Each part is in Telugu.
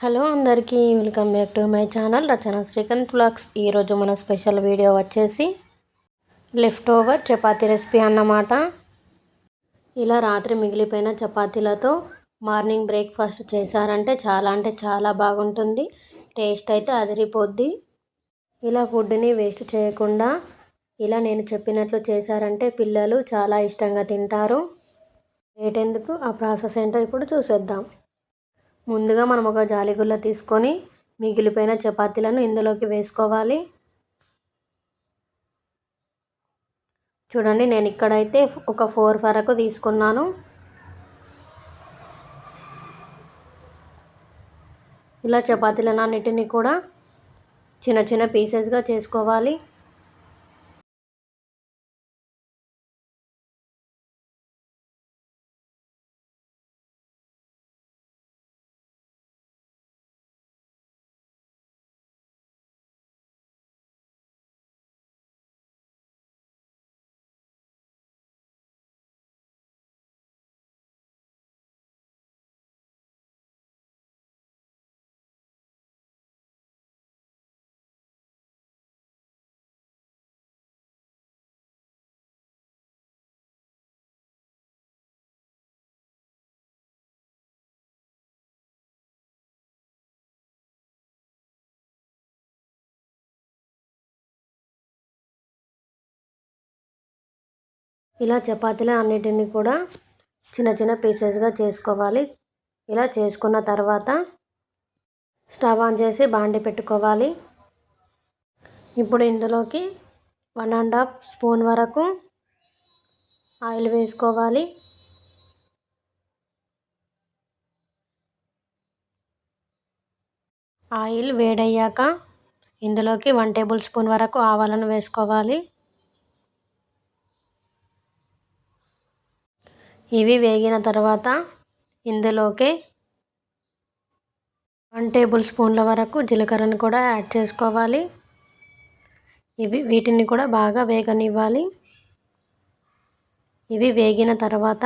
హలో అందరికీ welcome back to my channel Rachana Srikanth blogs. ఈరోజు మన స్పెషల్ వీడియో వచ్చేసి లెఫ్ట్ ఓవర్ చపాతీ రెసిపీ అన్నమాట. ఇలా రాత్రి మిగిలిపోయిన చపాతీలతో మార్నింగ్ బ్రేక్ఫాస్ట్ చేశారంటే చాలా అంటే చాలా బాగుంటుంది. టేస్ట్ అయితే అదిరిపోద్ది. ఇలా ఫుడ్ని వేస్ట్ చేయకుండా ఇలా నేను చెప్పినట్లు చేశారంటే పిల్లలు చాలా ఇష్టంగా తింటారు. ఏటెందుకు ఆ ప్రాసెస్ ఏంటో ఇప్పుడు చూసేద్దాం. ముందుగా మనం ఒక జాలిగుల్ల తీసుకొని మిగిలిపోయిన చపాతీలను ఇందులోకి వేసుకోవాలి. చూడండి నేను ఇక్కడైతే ఒక ఫోర్ వరకు తీసుకున్నాను. ఇలా చపాతీలను అన్నిటినీ కూడా చిన్న చిన్న పీసెస్గా చేసుకోవాలి. ఇలా చపాతీలు అన్నిటిని కూడా చిన్న చిన్న పీసెస్గా చేసుకోవాలి. ఇలా చేసుకున్న తర్వాత స్టవ్ ఆన్ చేసి బాండి పెట్టుకోవాలి. ఇప్పుడు ఇందులోకి వన్ అండ్ హాఫ్ స్పూన్ వరకు ఆయిల్ వేసుకోవాలి. ఆయిల్ వేడయ్యాక ఇందులోకి వన్ టేబుల్ స్పూన్ వరకు ఆవాలను వేసుకోవాలి. ఇవి వేగిన తర్వాత ఇందులోకి వన్ టేబుల్ స్పూన్ల వరకు జీలకర్రను కూడా యాడ్ చేసుకోవాలి. ఇవి వీటిని కూడా బాగా వేగనివ్వాలి. ఇవి వేగిన తర్వాత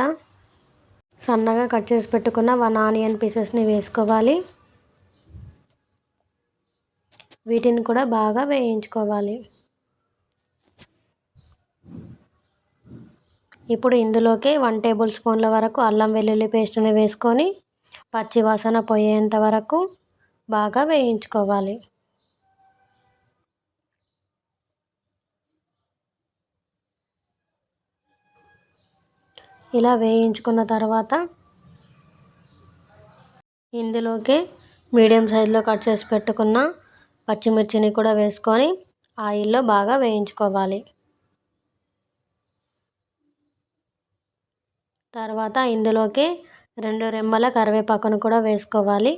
సన్నగా కట్ చేసి పెట్టుకున్న వన్ ఆనియన్ పీసెస్ని వేసుకోవాలి. వీటిని కూడా బాగా వేయించుకోవాలి. ఇప్పుడు ఇందులోకి వన్ టేబుల్ స్పూన్ల వరకు అల్లం వెల్లుల్లి పేస్ట్ని వేసుకొని పచ్చి వాసన పోయేంత వరకు బాగా వేయించుకోవాలి. ఇలా వేయించుకున్న తర్వాత ఇందులోకి మీడియం సైజులో కట్ చేసి పెట్టుకున్న పచ్చిమిర్చిని కూడా వేసుకొని ఆయిల్లో బాగా వేయించుకోవాలి. తర్వాత ఇందులోకి రెండు రెమ్మల కరివేపాకును కూడా వేసుకోవాలి.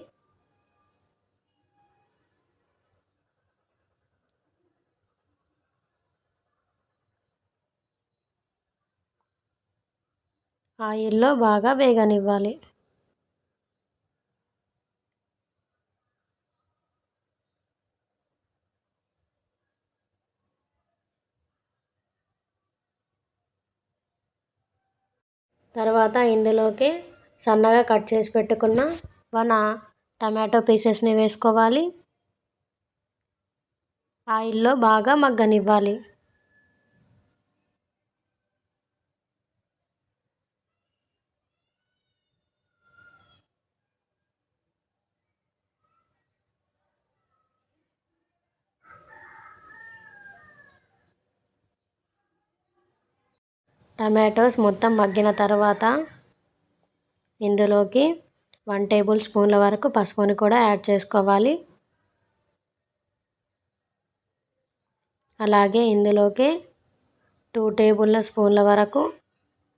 ఆయిల్లో బాగా వేగనివ్వాలి. తర్వాత ఇందులోకి సన్నగా కట్ చేసి పెట్టుకున్న మన టమాటో పీసెస్ని వేసుకోవాలి. ఆయిల్లో బాగా మగ్గనివ్వాలి. టమాటోస్ మొత్తం మగ్గిన తర్వాత ఇందులోకి వన్ టేబుల్ స్పూన్ల వరకు పసుపుని కూడా యాడ్ చేసుకోవాలి. అలాగే ఇందులోకి టూ టేబుల్ స్పూన్ల వరకు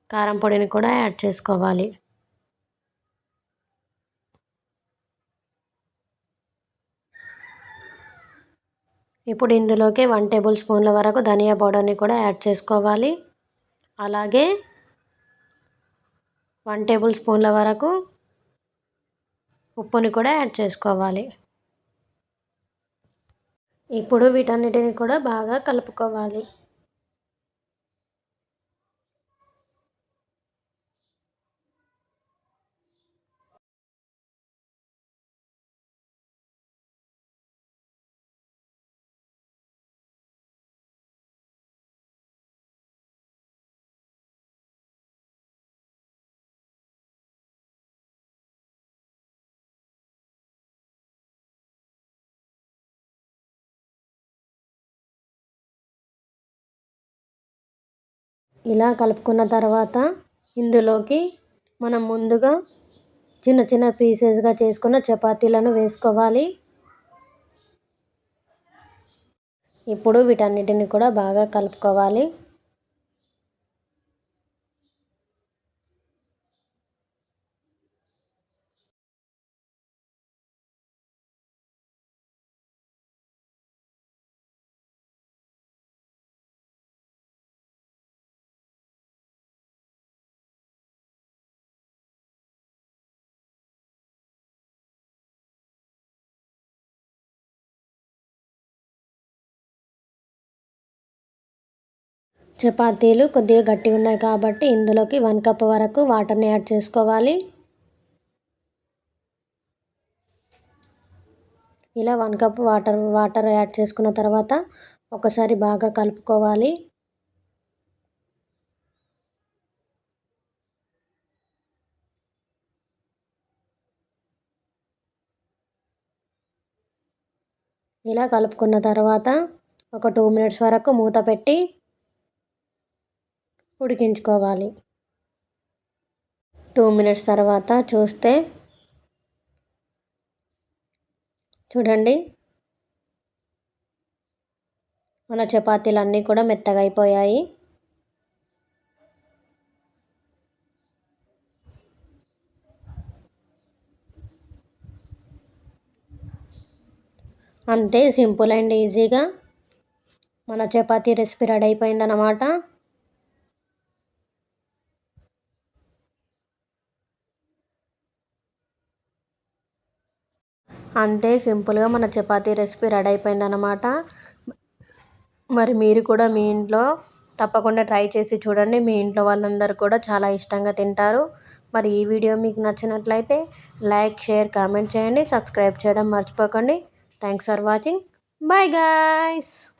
కారం పొడిని కూడా యాడ్ చేసుకోవాలి. ఇప్పుడు ఇందులోకి వన్ టేబుల్ స్పూన్ల వరకు ధనియా పౌడర్ని కూడా యాడ్ చేసుకోవాలి. అలాగే వన్ టేబుల్ స్పూన్ల వరకు ఉప్పుని కూడా యాడ్ చేసుకోవాలి. ఇప్పుడు వీటన్నిటిని కూడా బాగా కలుపుకోవాలి. ఇలా కలుపుకున్న తర్వాత ఇందులోకి మనం ముందుగా చిన్న చిన్న పీసెస్గా చేసుకున్న చపాతీలను వేసుకోవాలి. ఇప్పుడు వీటన్నిటిని కూడా బాగా కలుపుకోవాలి. చపాతీలు కొద్దిగా గట్టిగా ఉన్నాయి కాబట్టి ఇందులోకి వన్ కప్ వరకు వాటర్ని యాడ్ చేసుకోవాలి. ఇలా one cup water water add చేసుకున్న తర్వాత ఒకసారి బాగా కలుపుకోవాలి. ఇలా కలుపుకున్న తర్వాత ఒక టూ మినిట్స్ వరకు మూత పెట్టి ఉడికించుకోవాలి. టూ మినిట్స్ తర్వాత చూస్తే చూడండి. మన చపాతీలు అన్నీ కూడా మెత్తగా అయిపోయాయి. అంతే సింపుల్ అండ్ ఈజీగా మన చపాతీ రెసిపీ రెడీ అయిపోయిందన్నమాట. అంతే సింపుల్గా మన చపాతీ రెసిపీ రెడీ అయిపోయిందనమాట మరి మీరు కూడా మీ ఇంట్లో తప్పకుండా ట్రై చేసి చూడండి. మీ ఇంట్లో వాళ్ళందరూ కూడా చాలా ఇష్టంగా తింటారు. మరి ఈ వీడియో మీకు నచ్చినట్లయితే లైక్ షేర్ కామెంట్ చేయండి. సబ్స్క్రైబ్ చేయడం మర్చిపోకండి. Thanks for watching. Bye guys.